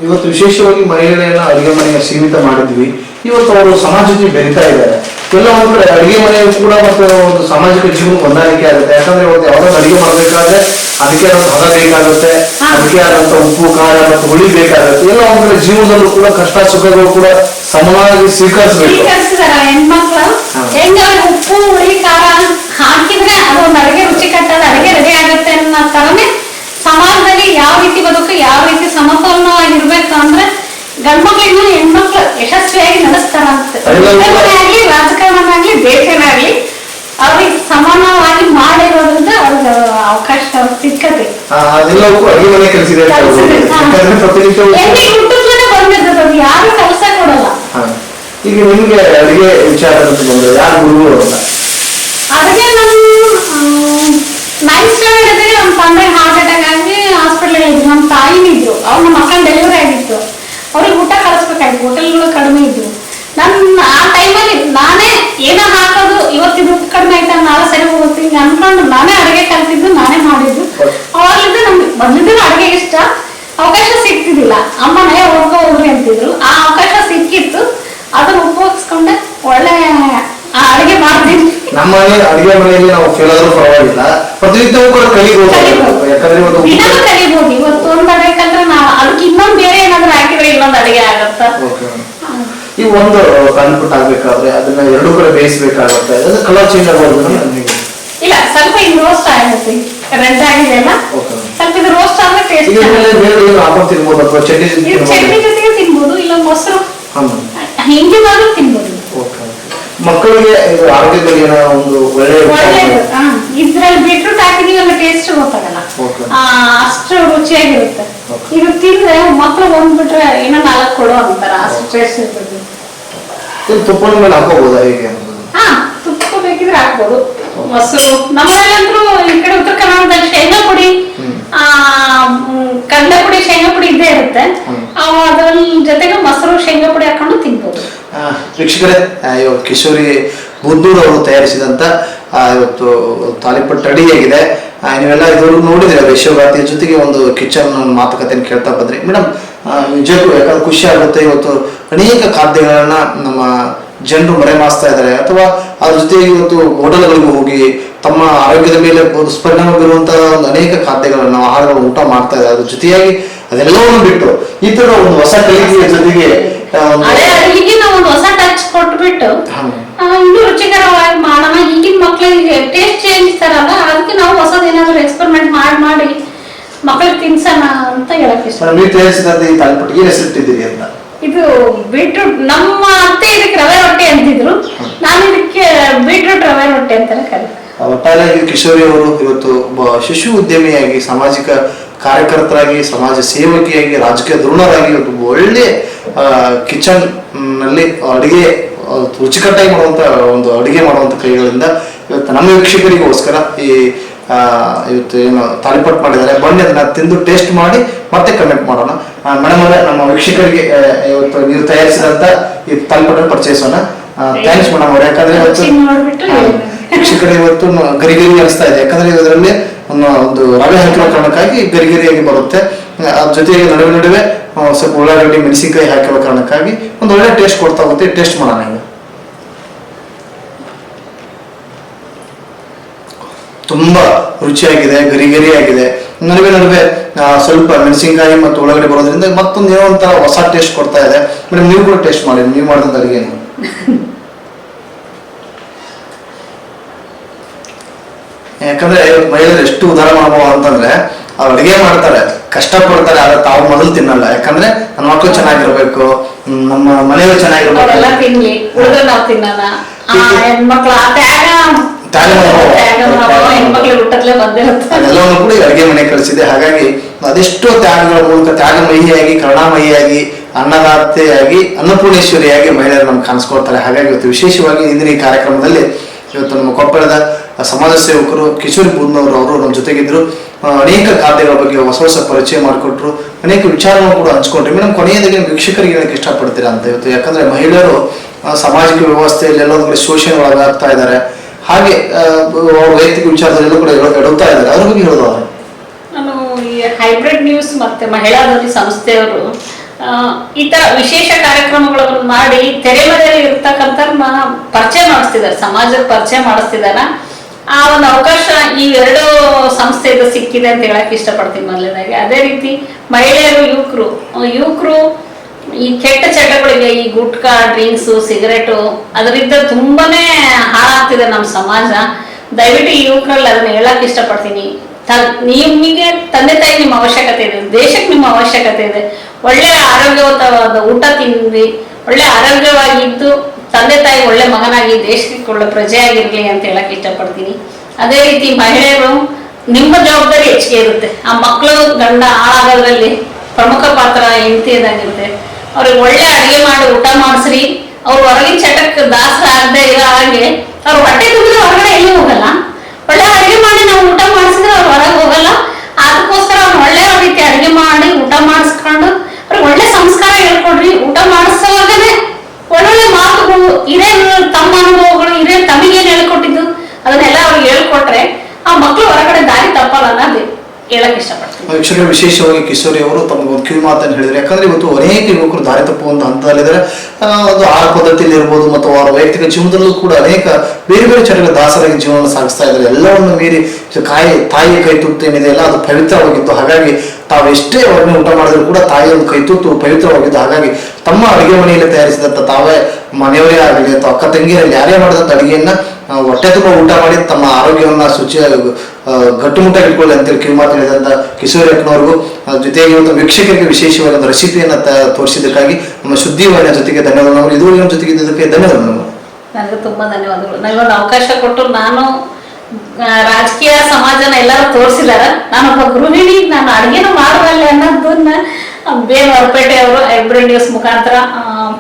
[SPEAKER 1] ಇವತ್ತು ವಿಶೇಷವಾಗಿ ಮಹಿಳೆಯನ್ನ ಅಡಿಗೆ ಮನೆಯ ಸೀಮಿತ ಮಾಡಿದ್ವಿ. ಇವತ್ತು ಅವರು ಸಮಾಜಕ್ಕೆ ಬೆರಿತಾ ಇದ್ದಾರೆ. ಎಲ್ಲ ಒಂದು ಕಡೆ ಅಡುಗೆ ಮನೆಯು ಕೂಡ ಮತ್ತೆ ಒಂದು ಸಾಮಾಜಿಕ ಜೀವನ ಹೊಂದಾಣಿಕೆ ಆಗುತ್ತೆ. ಯಾಕಂದ್ರೆ ಇವತ್ತು ಯಾವ್ದಾದ್ರು ಅಡುಗೆ ಮಾಡಬೇಕಾದ್ರೆ ಅದಕ್ಕೆ ಆದಂತ ಹದ ಬೇಕಾಗುತ್ತೆ. ಅದಕ್ಕೆ ಆದಂತ ಉಪ್ಪು ಖಾರ ಮತ್ತು ಹುಳಿ ಬೇಕಾಗುತ್ತೆ. ಎಲ್ಲ ಒಂದು ಕಡೆ ಜೀವನದಲ್ಲೂ ಕೂಡ ಕಷ್ಟ ಸುಖಗಳು ಕೂಡ ಸಮವಾಗಿ ಸ್ವೀಕರಿಸಬೇಕು.
[SPEAKER 2] ಸ್ವೀಕರಿಸಿದಾರ ಹೆಣ್ಮಕ್ಳು?
[SPEAKER 1] ಹಾ.
[SPEAKER 2] ಹೆಂಗ ಉಪ್ಪು ಹುಳಿ ಖಾರ ಹಾಕಿದ್ರೆ ಅದೊಂದು ಅಡುಗೆ ಅಡಿಗೆ ರುಚಿ ಕಟ್ಟದ ಅಡಿಗೆ ರೆಡಿ ಆಗುತ್ತೆ ಅನ್ನೋ ತರನೇ ಸಮಾಜದಲ್ಲಿ ಯಾವ ರೀತಿ ಬದುಕು ಯಾವ ರೀತಿ ಸಮತೋಲನವಾಗಿರ್ಬೇಕು ಅಂದ್ರೆ ಗಂಡ್ಮಕ್ಳಿಗೂ ಹೆಣ್ಮಕ್ಳು ಯಶಸ್ವಿಯಾಗಿ ನಡೆಸ್ತಾರ ಅಂತ
[SPEAKER 1] ಅದೆಲ್ಲ ಕೂಡ-
[SPEAKER 2] ಉದ್ಯೋಗನೇ ಆಗ್ಲಿ ರಾಜಕಾರಣನಾಗ್ಲಿ ದೇಶನೇ ಆಗ್ಲಿ ಅವ್ರಿಗೆ ಸಮಾನವಾಗಿ ಮಾಡಿರೋದ್ರಿಂದ ಅವ್ರಿಗೆ ಅವಕಾಶ ಸಿಕ್ಕತ್ತೆ
[SPEAKER 1] ಆ, ಅದೆಲ್ಲವೂ ಕೂಡ ಅಡಿಗೆ ಮನೆ ಕೆಲಸ ಇದೆ ಅಂತ ಹೇಳ್ಬೋದು. ಯಾಕಂದ್ರೆ ಪ್ರತಿನಿತ್ಯವೂ
[SPEAKER 2] ಹೆಣ್ಣು ಹುಟ್ಟಿದ್ಮೇಲೆ ಬಂದಿರ್ತದೆ ಅದು ಯಾರು ಕೆಲಸ ಕೊಡಲ್ಲ
[SPEAKER 1] ಹಾ. ಈಗ ನಿಮ್ಗೆ ಅಡಿಗೆ ವಿಚಾರ ಅಂತ ಬಂದ್ರೆ ಯಾರು ಗುರುಗಳು ಅಂತ?
[SPEAKER 2] ಅದಕ್ಕೆ ನಾನು ನೈನ್ತ್ ಸ್ಟ್ಯಾಂಡರ್ಡ್ ಇದ್ದಾಗ ನಮ್ಮ ತಂದೆ ಹಾರ್ಟ್ ಅಟ್ಯಾಕ್ ಆಗಿ ಹಾಸ್ಪಿಟಲ್ ಇದ್ರು. ನಮ್ಮ ತಾಯಿನಿದ್ರು ಅವ್ರ ನಮ್ಮ ಅಕ್ಕನ ಡೆಲಿವರಿ ಆಗಿತ್ತು. ಅವ್ರಿಗೆ ಊಟ ಕಳಿಸ್ಬೇಕಾಗಿತ್ತು. ಹೋಟೆಲ್ಗಳು ಕಡಿಮೆ ಇದ್ವು. ನನ್ನ, ಆ ಟೈಮಲ್ಲಿ ನಾನೇ ಏನೋ ಹಾಕೋದು ಇವತ್ತಿದು ಕಡಿಮೆ ಆಯ್ತಾ, ನಾಳೆ ಸರಿ ಹೋಗುತ್ತೆ. ಹಿಂಗೆ ಅನ್ಕೊಂಡು ನಾನೇ ಅಡುಗೆ ಕಲ್ತಿದ್ದು, ನಾನೇ ಮಾಡಿದ್ದು. ಅವಾಗಲಿಂದ ನಮ್ಗೆ ಬಂದಿದ್ದು ಅಡುಗೆ ಇಷ್ಟ. ಅವಕಾಶ ಸಿಗ್ತಿದ್ದಿಲ್ಲ. ಅಮ್ಮನೇ ಹೋಗೋ, ಹೋಗ್ರಿ ಅಂತಿದ್ರು. ಆ ಅದನ್ನ ಉಪಯೋಗಿಸ್ಕೊಂಡೆ ಒಳ್ಳೆ ಆ ಅಡುಗೆ ಮಾಡ್ತೀನಿ.
[SPEAKER 1] ನಮ್ಮ ಮನೆ ಅಡಿಗೆ ಮನೆಯಲ್ಲಿ ನಾವು ಫೇಲ್ ಆದ್ರೂ ಪರವಾಗಿಲ್ಲ. ಪ್ರತಿನಿತ್ಯವೂ ಕೂಡ ಕಲಿಬಹುದು ಯಾಕಂದ್ರೆ ಇವತ್ತು
[SPEAKER 2] ಇನ್ನೊಂದು ಕಲಿಬಹುದು ಇವತ್ತು ಒಂದು ಬೇಕಂದ್ರೆ ನಾವು ಅದಕ್ಕೆ ಇನ್ನೊಂದ್ ಬೇರೆ ಏನಾದ್ರೂ ಹಾಕಿದ್ರೆ ಇನ್ನೊಂದು ಅಡುಗೆ ಆಗತ್ತ.
[SPEAKER 1] ಈ ಒಂದು ಕಾನ್ಪುಟ್ ಆಗ್ಬೇಕಾದ್ರೆ ಅದನ್ನ ಎರಡು ಕಡೆ ಬೇಯಿಸಬೇಕಾಗುತ್ತೆ. ಅದು ಕಲರ್ ಚೇಂಜ್ ಆಗ್ಬೋದು
[SPEAKER 2] ಇಲ್ಲ ಸ್ವಲ್ಪ ಇದು ರೋಸ್ಟ್ ಆಗುತ್ತೆ. ರೆಡ್ ಆಗಿದೆ ಅಲ್ಲ? ಸ್ವಲ್ಪ ಇದು ರೋಸ್ಟ್ ಆದ್ರೆ ಟೇಸ್ಟ್
[SPEAKER 1] ಬೇರೆ ಏನು ಹಾಕೊಂಡು ತಿನ್ಬೋದು ಅಥವಾ ಚಟ್ನಿ
[SPEAKER 2] ಚಟ್ನಿ ಜೊತೆಗೆ ತಿನ್ಬೋದು ಇಲ್ಲ ಮೊಸರು?
[SPEAKER 1] ಹಾ
[SPEAKER 2] ಹಿಂಗೆ ಮಾಡಿ ತಿನ್ಬೋದು.
[SPEAKER 1] ಮಕ್ಕಳಿಗೆ ಇದು ಆರೋಗ್ಯದ ಏನೋ ಒಂದು ಒಳ್ಳೆಯ
[SPEAKER 2] ಒಳ್ಳೇದು ಹಾ ಇದ್ರಲ್ಲಿ ಬೀಟ್ರೂಟ್ ಹಾಕಿದೀವಿ ಅಲ್ಲ ಟೇಸ್ಟ್ ಗೊತ್ತಾಗಲ್ಲ.
[SPEAKER 1] Okay.
[SPEAKER 2] ಆ, ಅಷ್ಟು ರುಚಿ ರುಚಿಯಾಗಿರುತ್ತೆ ಇದು ತಿಂದ್ರೆ ಮಕ್ಳು ಬಂದ್ಬಿಟ್ರೆ ಏನೋ ನಾಲ್ಕು ಕೊಡು ಅಂತಾರ ಅಷ್ಟು ಟೇಸ್ಟ್ ಇರ್ತದೆ
[SPEAKER 1] ಇದು ತುಪ್ಪದ ಮೇಲೆ ಹಾಕೋಬಹುದಾ ಹೇಗೆ
[SPEAKER 2] ಹಾ ತುಪ್ಪ ಬೇಕಿದ್ರೆ ಹಾಕ್ಬೋದು. ಮೊಸರು. ನಮ್ಮನೇಲಂದ್ರೂ ಈ ಕಡೆ ಉತ್ತರ ಕನ್ನಡದಲ್ಲಿ ಶೇಂಗಾ ಪುಡಿ ಆ ಕಡಲೆ ಪುಡಿ ಶೇಂಗಾ ಪುಡಿ ಇದ್ದೇ ಇರುತ್ತೆ. ಅದ್ರ ಜೊತೆಗೆ ಮೊಸರು ಶೇಂಗಾ ಪುಡಿ ಹಾಕೊಂಡು ತಿನ್ಬೋದು.
[SPEAKER 1] ವೀಕ್ಷಕರೇ ಇವತ್ತು ಕಿಶೋರಿ ಬುದ್ದೂರು ಅವರು ತಯಾರಿಸಿದಂತ ಇವತ್ತು ತಾಲಿಪಟ್ಟು ರೆಡಿಯಾಗಿದೆ ಆಗಿದೆ. ನೀವೆಲ್ಲ ಇದ್ರು ನೋಡಿದ್ರೆ ವಿಶ್ವಭಾರತಿಯ ಜೊತೆಗೆ ಒಂದು ಕಿಚನ್ ಮಾತುಕತೆಯನ್ನು ಕೇಳ್ತಾ ಬಂದ್ರಿ. ಮೇಡಮ್ ನಿಜಕ್ಕೂ ಯಾಕಂದ್ರೆ ಖುಷಿ ಆಗುತ್ತೆ ಇವತ್ತು ಅನೇಕ ಖಾದ್ಯಗಳನ್ನ ನಮ್ಮ ಜನರು ಮರೆಮಾಸ್ತಾ ಇದ್ದಾರೆ ಅಥವಾ ಅದ್ರ ಜೊತೆ ಇವತ್ತು ಹೋಟೆಲ್ಗಳಿಗೆ ಹೋಗಿ ತಮ್ಮ ಆರೋಗ್ಯದ ಮೇಲೆ ದುಷ್ಪರಿಣಾಮ ಪರಿಣಾಮ ಬೀರುವಂತಹ ಒಂದು ಅನೇಕ ಖಾದ್ಯಗಳನ್ನು ಆಹಾರಗಳನ್ನು ಊಟ ಮಾಡ್ತಾ ಇದ್ದಾರೆ. ಅದ್ರ ಜೊತೆಯಾಗಿ ಅದೆಲ್ಲವನ್ನು ಬಿಟ್ಟು ಈ ತರ ಒಂದು ಹೊಸ ಕಲಿಕೆಯ ಜೊತೆಗೆ
[SPEAKER 2] ಹೊಸ ಟಚ್ ಕೊಟ್ಬಿಟ್ಟು ಇನ್ನೂ ರುಚಿಕರವಾಗಿ ಮಾಡೋಣ. ಈಗಿನ ಮಕ್ಕಳಿಗೆ ಟೇಸ್ಟ್ ಚೇಂಜ್ ತರಲ್ಲ ಅದಕ್ಕೆ ನಾವು ಹೊಸದೇನಾದ್ರೂ ಎಕ್ಸ್ಪೆರಿಮೆಂಟ್ ಮಾಡಿ ಮಾಡಿ ಮಕ್ಳಿಗೆ ತಿನ್ಸೋಣ ಅಂತ ಹೇಳಕ್ಕೆ ಇಷ್ಟ.
[SPEAKER 1] ನೀವು ತಯಾರಿಸಿದಂತ ಈ ತಾಲ್ಪಟ್ಟಿಗೆ ರೆಸಿಪ್ಟ್ ಇದ್ದೀರಿ ಅಂತ?
[SPEAKER 2] ಇದು ಬೀಟ್ರೂಟ್ ನಮ್ಮ ಅತ್ತೆ ಇದಕ್ಕೆ ರವೆ ರೊಟ್ಟಿ ಅಂತಿದ್ರು. ನಾನು ಇದಕ್ಕೆ ಬೀಟ್ರೂಟ್ ರವೆ ರೊಟ್ಟಿ ಅಂತಾನೆ
[SPEAKER 1] ಆ, ಒಟ್ಟಾರೆಯಾಗಿ ಕಿಶೋರಿ ಅವರು ಇವತ್ತು ಒಬ್ಬ ಶಿಶು ಉದ್ಯಮಿಯಾಗಿ ಸಾಮಾಜಿಕ ಕಾರ್ಯಕರ್ತರಾಗಿ ಸಮಾಜ ಸೇವಕಿಯಾಗಿ ರಾಜಕೀಯ ಧೃಢರಾಗಿ ಒಬ್ಬ ಒಳ್ಳೆ ಕಿಚನ್ನಲ್ಲಿ ಅಡುಗೆ ರುಚಿಕಟ್ಟಾಗಿ ಮಾಡುವಂತ ಒಂದು ಅಡುಗೆ ಮಾಡುವಂತ ಕೈಗಳಿಂದ ಇವತ್ತು ನಮ್ಮ ವೀಕ್ಷಕರಿಗೋಸ್ಕರ ಈ ಇವತ್ತು ಏನು ತಾಲಿಪಟ್ ಮಾಡಿದ್ದಾರೆ. ಬನ್ನಿ ಅದನ್ನ ತಿಂದು ಟೇಸ್ಟ್ ಮಾಡಿ ಮತ್ತೆ ಕಮೆಂಟ್ ಮಾಡೋಣ. ಮೇಡಮ್ ಅವರೇ ನಮ್ಮ ವೀಕ್ಷಕರಿಗೆ ಇವತ್ತು ನೀವು ತಯಾರಿಸಿದಂತ ಈ ತಾಲಿಪಟ್ಟನ್ನು ಪರಿಚಯಿಸೋಣ. ಥ್ಯಾಂಕ್ಸ್ ಮೇಡಮ್ ಅವ್ರೆ. ಯಾಕಂದ್ರೆ ಇವತ್ತು. ಶಿಕ್ಷಕರಿಗೆ ಇವತ್ತು ಗರಿಗರಿ ಅನಿಸ್ತಾ ಇದೆ. ಯಾಕಂದ್ರೆ ಇದರಲ್ಲಿ ಒಂದು ರವೆ ಹಾಕಿರೋ ಕಾರಣಕ್ಕಾಗಿ ಗರಿಗರಿಯಾಗಿ ಬರುತ್ತೆ. ಅದ್ರ ಜೊತೆಗೆ ನಡುವೆ ನಡುವೆ ಸ್ವಲ್ಪ ಉಳ್ಳಾಗಡ್ಡಿ ಮೆಣಸಿನಕಾಯಿ ಹಾಕಿರೋ ಕಾರಣಕ್ಕಾಗಿ ಒಂದು ಒಳ್ಳೆ ಟೇಸ್ಟ್ ಕೊಡ್ತಾ ಹೋಗುತ್ತೆ. ಟೇಸ್ಟ್ ಮಾಡೋಣ ಈಗ. ತುಂಬಾ ರುಚಿಯಾಗಿದೆ ಗರಿಗರಿಯಾಗಿದೆ. ನಡುವೆ ನಡುವೆ ಸ್ವಲ್ಪ ಮೆಣಸಿನಕಾಯಿ ಮತ್ತು ಒಳಗಡೆ ಬರೋದ್ರಿಂದ ಮತ್ತೊಂದು ಏನೋ ಒಂಥರ ಹೊಸ ಟೇಸ್ಟ್ ಕೊಡ್ತಾ ಇದೆ. ಮೇಡಮ್ ನೀವು ಕೂಡ ಟೇಸ್ಟ್ ಮಾಡಿ ನೀವು ಮಾಡಿದಂಥ ಅಡಿಗೆ ಯಾಕಂದ್ರೆ ಮಹಿಳೆಯರು ಎಷ್ಟು ಉದಾರ ಮಾಡ್ಬೋದು ಅಂತಂದ್ರೆ ಅವ್ರು ಅಡಿಗೆ ಮಾಡ್ತಾರೆ ಕಷ್ಟ ಪಡ್ತಾರೆ ಆದ್ರೆ ತಾವು ಮೊದಲು ತಿನ್ನಲ್ಲ. ಯಾಕಂದ್ರೆ ನನ್ನ ಮಕ್ಕಳು ಚೆನ್ನಾಗಿರ್ಬೇಕು ನಮ್ಮ ಮನೆಯವರು ಚೆನ್ನಾಗಿರ್ಬೇಕು.
[SPEAKER 2] ಹೆಣ್ಮಕ್ಳು ಹುಟ್ಟತ್ಲೆ ಬಂದೇ
[SPEAKER 1] ಅದೆಲ್ಲವನ್ನು ಕೂಡ ಅಡುಗೆ ಮನೆ ಕಳಿಸಿದೆ. ಹಾಗಾಗಿ ಅದೆಷ್ಟೋ ತ್ಯಾಗಗಳ ಮೂಲಕ ತ್ಯಾಗಮಯಿಯಾಗಿ, ಕರುಣಾಮಯಿಯಾಗಿ, ಅನ್ನದಾತೆಯಾಗಿ, ಅನ್ನಪೂರ್ಣೇಶ್ವರಿಯಾಗಿ ಮಹಿಳೆಯರು ನಮ್ಗೆ ಕಾಣಿಸ್ಕೊಳ್ತಾರೆ. ಹಾಗಾಗಿ ಇವತ್ತು ವಿಶೇಷವಾಗಿ ಇಂದಿನ ಈ ಕಾರ್ಯಕ್ರಮದಲ್ಲಿ ಇವತ್ತು ನಮ್ಮ ಕೊಪ್ಪಳದ ಸಮಾಜ ಸೇವಕರು ಕಿಶೋರ್ ಬೂದ್ನವರು ಅವರು ನಮ್ಮ ಜೊತೆಗಿದ್ರು. ಅನೇಕ ಖಾದ್ಯಗಳ ಬಗ್ಗೆ ಹೊಸ ಹೊಸ ಪರಿಚಯ ಮಾಡಿಕೊಟ್ರು. ಅನೇಕ ವಿಚಾರಗಳನ್ನು ಕೂಡ ಹಂಚ್ಕೊಂಡ್ರಿ. ಮೇಡಮ್ ಕೊನೆಯದಾಗಿ ವೀಕ್ಷಕರಿಗೆ ಹೇಳಕ್ಕೆ ಇಷ್ಟಪಡ್ತೀರಾ ಅಂತ. ಇವತ್ತು ಯಾಕಂದ್ರೆ ಮಹಿಳೆಯರು ಸಾಮಾಜಿಕ ವ್ಯವಸ್ಥೆಯಲ್ಲಿ ಎಲ್ಲೊಂದು ಶೋಷಣೆ ಒಳಗಾಗ್ತಾ ಇದ್ದಾರೆ. ಹಾಗೆ ವೈಯಕ್ತಿಕ ವಿಚಾರದಲ್ಲೂ ಕೂಡ ಎಡ- ಎಡುತ್ತಾ ಇದ್ದಾರೆ. ಅದ್ರ ಬಗ್ಗೆ.
[SPEAKER 2] ನಾನು ಈ ಹೈಬ್ರಿಡ್ ನ್ಯೂಸ್ ಮತ್ತೆ ಮಹಿಳಾ ಧ್ವನಿ ಸಂಸ್ಥೆಯವರು ಈ ತರ ವಿಶೇಷ ಕಾರ್ಯಕ್ರಮಗಳನ್ನು ಮಾಡಿ ತೆರೆಮರೆಯಲ್ಲಿ ಇರ್ತಕ್ಕಂಥ ಪರಿಚಯ ಮಾಡಿಸ್ತಿದ್ದಾರೆ. ಸಮಾಜದ ಪರಿಚಯ ಮಾಡಿಸ್ತಿದಾರ ಆ ಒಂದು ಅವಕಾಶ ಈ ಎರಡು ಸಂಸ್ಥೆಯಿಂದ ಸಿಕ್ಕಿದೆ ಅಂತ ಹೇಳಕ್ ಇಷ್ಟಪಡ್ತೀನಿ ಮೊದಲನೇದಾಗಿ. ಅದೇ ರೀತಿ ಮಹಿಳೆಯರು, ಯುವಕರು ಯುವಕರು ಈ ಕೆಟ್ಟ ಚಟಗಳಿಗೆ ಈ ಗುಟ್ಕಾ, ಡ್ರಿಂಕ್ಸು, ಸಿಗರೇಟು, ಅದರಿಂದ ತುಂಬಾನೇ ಹಾಳಾಗ್ತಿದೆ ನಮ್ಮ ಸಮಾಜ. ದಯವಿಟ್ಟು ಯುವಕರಲ್ಲಿ ಅದನ್ನ ಹೇಳಕ್ ಇಷ್ಟಪಡ್ತೀನಿ. ನಿಮಗೆ ತಂದೆ ತಾಯಿ ನಿಮ್ಮ ಅವಶ್ಯಕತೆ ಇದೆ, ದೇಶಕ್ಕೆ ನಿಮ್ಮ ಅವಶ್ಯಕತೆ ಇದೆ. ಒಳ್ಳೆ ಆರೋಗ್ಯವಂತವಾದ ಊಟ ತಿನ್ರಿ ಒಳ್ಳೆ ಆರೋಗ್ಯವಾಗಿದ್ದು ತಂದೆ ತಾಯಿ ಒಳ್ಳೆ ಮಗನಾಗಿ ದೇಶಕ್ಕೆ ಒಳ್ಳೆ ಪ್ರಜೆಯಾಗಿರ್ಲಿ ಅಂತ ಹೇಳಕ್ ಇಷ್ಟಪಡ್ತೀನಿ. ಅದೇ ರೀತಿ ಮಹಿಳೆಯರು ನಿಮ್ಮ ಜವಾಬ್ದಾರಿ ಹೆಚ್ಚಿಗೆ ಇರುತ್ತೆ. ಆ ಮಕ್ಕಳು ಗಂಡ, ಹಾಳಾಗೋದ್ರಲ್ಲಿ ಪ್ರಮುಖ ಪಾತ್ರ ಹೆಂಡತಿಯದಾಗಿರುತ್ತೆ ಅವ್ರಿಗೆ ಒಳ್ಳೆ ಅಡಿಗೆ ಮಾಡಿ ಊಟ ಮಾಡಿಸ್ರಿ. ಅವ್ರು ಹೊರಗಿನ ಚಟಕ್ಕೆ ದಾಸರ ಆಗದೆ ಇರೋ ಹಾಗೆ ಅವ್ರು ಹೊಟ್ಟೆ ತುಂಬಿದ್ರೆ ಹೊರಗಡೆ ಎಲ್ಲೂ ಹೋಗಲ್ಲ. ಒಳ್ಳೆ ಅಡಿಗೆ ಮಾಡಿ ನಾವು ಊಟ ಮಾಡಿಸಿದ್ರೆ ಅವ್ರು ಹೊರಗೆ ಹೋಗಲ್ಲ. ಅದಕ್ಕೋಸ್ಕರ ಅವ್ರು ಒಳ್ಳೆ ರೀತಿ ಅಡಿಗೆ ಮಾಡಿ ಊಟ ಮಾಡಿಸ್ಕೊಂಡು ಅವ್ರಿಗೆ ಒಳ್ಳೆ ಸಂಸ್ಕಾರ ಹೇಳ್ಕೊಡ್ರಿ. ಊಟ ಮಾಡಿಸೋವಾಗನೆ ಒಳ್ಳೊಳ್ಳೆ ಮಾತುಗಳು ಹಿರಿಯರು ತಮ್ಮ ಅನುಭವಗಳು ಹಿರಿಯರು ತಮಗೇನು ಹೇಳ್ಕೊಟ್ಟಿದ್ದು, ಅದನ್ನೆಲ್ಲ ಅವ್ರಿಗೆ ಹೇಳ್ಕೊಟ್ರೆ ಆ ಮಕ್ಕಳು ಹೊರಗಡೆ ದಾರಿ ತಪ್ಪಲ್ಲ ಅನ್ನೋದು. ಹೇಳಕ್
[SPEAKER 1] ವಿಶೇಷವಾಗಿ ಕಿಶೋರಿ ಅವರು ತಮಗೆ ಒಂದು ಕಿವಿ ಮಾತನ್ನು ಹೇಳಿದ್ರು, ಯಾಕಂದ್ರೆ ಇವತ್ತು ಅನೇಕ ಯುವಕರು ದಾರಿ ತಪ್ಪುವಂತ ಹಂತದಲ್ಲಿದ್ದಾರೆ ಅದು ಆಹಾರ ಪದ್ಧತಿಯಲ್ಲಿ ಇರ್ಬೋದು ಮತ್ತು ಅವರ ವೈಯಕ್ತಿಕ ಜೀವನದಲ್ಲೂ ಕೂಡ ಅನೇಕ ಬೇರೆ ಬೇರೆ ಚಟಗಳ ದಾಸರಾಗಿ ಜೀವನ ಸಾಗಿಸ್ತಾ ಇದ್ದಾರೆ. ಎಲ್ಲವನ್ನು ಮೀರಿ ಕಾಯಿ, ತಾಯಿಯ ಕೈ ತುತ್ತು ಏನಿದೆ ಎಲ್ಲ ಅದು ಪವಿತ್ರವಾಗಿತ್ತು ಹಾಗಾಗಿ ತಾವೆಷ್ಟೇ ಹೊರಗೆ ಊಟ ಮಾಡಿದ್ರು ಕೂಡ ತಾಯಿಯ ಒಂದು ಕೈ ತುತ್ತು ಪವಿತ್ರವಾಗಿದ್ದು, ಹಾಗಾಗಿ ತಮ್ಮ ಅಡುಗೆ ಮನೆಯಲ್ಲಿ ತಯಾರಿಸಿದಂತ ತಾವೇ ಮನೆಯವರೇ ಆಗಲಿ ಅಥವಾ ಅಕ್ಕ ತಂಗಿಯರಲ್ಲಿ ಯಾರೇ ಮಾಡಿದಂಥ ಅಡಿಗೆಯನ್ನ ಹೊಟ್ಟೆ ತುಂಬ ಊಟ ಮಾಡಿ ತಮ್ಮ ಆರೋಗ್ಯವನ್ನ ಶುಚಿ ಗಟ್ಟುಮುಟ್ಟಾಗಿ ಇಟ್ಕೊಳ್ಳಿ ಅಂತೇಳಿ ಕಿವಿ ಮಾತು ಹೇಳಿದಂತ ಕಿಶೋರ್ ಅಕ್ಕನವ್ರಿಗೂ ಆ, ಜೊತೆಗೆ ಒಂದು ವೀಕ್ಷಕರಿಗೆ ವಿಶೇಷವಾದ ಒಂದು ರೆಸಿಪಿಯನ್ನ ತೋರಿಸಿದ್ದಕ್ಕಾಗಿ ನಮ್ಮ ಸುದ್ದಿವಾಹಿನಿಯ ಜೊತೆಗೆ ಧನ್ಯವಾದಗಳು. ಇದುವರೆಗೆ ನಮ್ಮ ಜೊತೆಗೆ ಇದ್ದದಕ್ಕೆ ಧನ್ಯವಾದಗಳು
[SPEAKER 2] ನನಗೆ ತುಂಬಾ ಧನ್ಯವಾದಗಳು. ನನಗೊಂದು ಅವಕಾಶ ಕೊಟ್ಟು ನಾನು ರಾಜಕೀಯ ಸಮಾಜನ ಎಲ್ಲರೂ ತೋರಿಸಿದಾರ. ನಾನೊಬ್ಬ ಗೃಹಿಣಿ ನಾನು ಅಡುಗೆನೂ ಮಾಡಬಲ್ಲೆ ಅನ್ನೋದನ್ನ ಬೇರೆ ಹೊರಪೇಟೆ ಅವರು ಹೈಬ್ರಿಡ್ ನ್ಯೂಸ್ ಮುಖಾಂತರ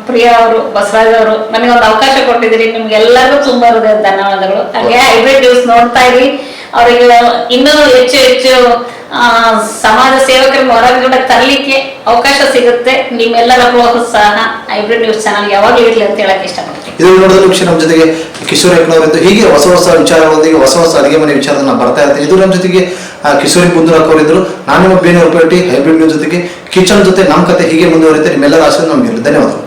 [SPEAKER 2] ಪ್ರಿಯಾ ಅವರು ಬಸವರಾಜ್ ಅವರು ನನಗೆ ಒಂದು ಅವಕಾಶ ಕೊಟ್ಟಿದ್ದೀರಿ. ನಿಮ್ಗೆಲ್ಲರಿಗೂ ತುಂಬಾ ಹೃದಯ ಧನ್ಯವಾದಗಳು. ಹಾಗೆ ಹೈಬ್ರಿಡ್ ನ್ಯೂಸ್ ನೋಡ್ತಾ ಇರಿ. ಅವರಿಗೆ ಇನ್ನೂ ಹೆಚ್ಚು ಹೆಚ್ಚು ಸಮಾಜ ಸೇವಕರನ್ನು ಹೊರಗಡೆ ತರಲಿಕ್ಕೆ ಅವಕಾಶ ಸಿಗುತ್ತೆ. ನಿಮ್ಮೆಲ್ಲರ ಪ್ರೋತ್ಸಾಹ ಹೈಬ್ರಿಡ್ ನ್ಯೂಸ್ ಚಾನಲ್ ಯಾವಾಗಲೂ ಇರಲಿ ಅಂತ ಹೇಳಕ್ ಇಷ್ಟಪಡ್ತೀನಿ.
[SPEAKER 1] ಇದನ್ನು ನೋಡಿದ ನಮ್ಮ ಜೊತೆಗೆ ಕಿಶೋರ್ ಅಕ್ಕನವರಿದ್ದು ಹೀಗೆ ಹೊಸ ಹೊಸ ವಿಚಾರಗಳೊಂದಿಗೆ ಹೊಸ ಹೊಸ ಅಡುಗೆ ಮನೆ ವಿಚಾರದಿಂದ ಬರ್ತಾ ಇರ್ತೀನಿ. ಇದು ನಮ್ಮ ಜೊತೆಗೆ ಕಿಶೋರಿ ಕುಂದೂರಕ್ ಅವರಿದ್ರು ನಾನು ನಿಮ್ಮ ಬೇನೆ ಉಪಯೋಗಿ ಹೈಬ್ರಿಡ್ ನ್ಯೂಸ್ ಜೊತೆಗೆ ಕಿಚನ್ ಜೊತೆ ನಮ್ಮ ಕತೆ ಹೀಗೆ ಮುಂದುವರಿಯುತ್ತೆ. ನಿಮ್ಮೆಲ್ಲರ ಆಶೀರ್ವಾದ ನಮಗೆ ಧನ್ಯವಾದಗಳು.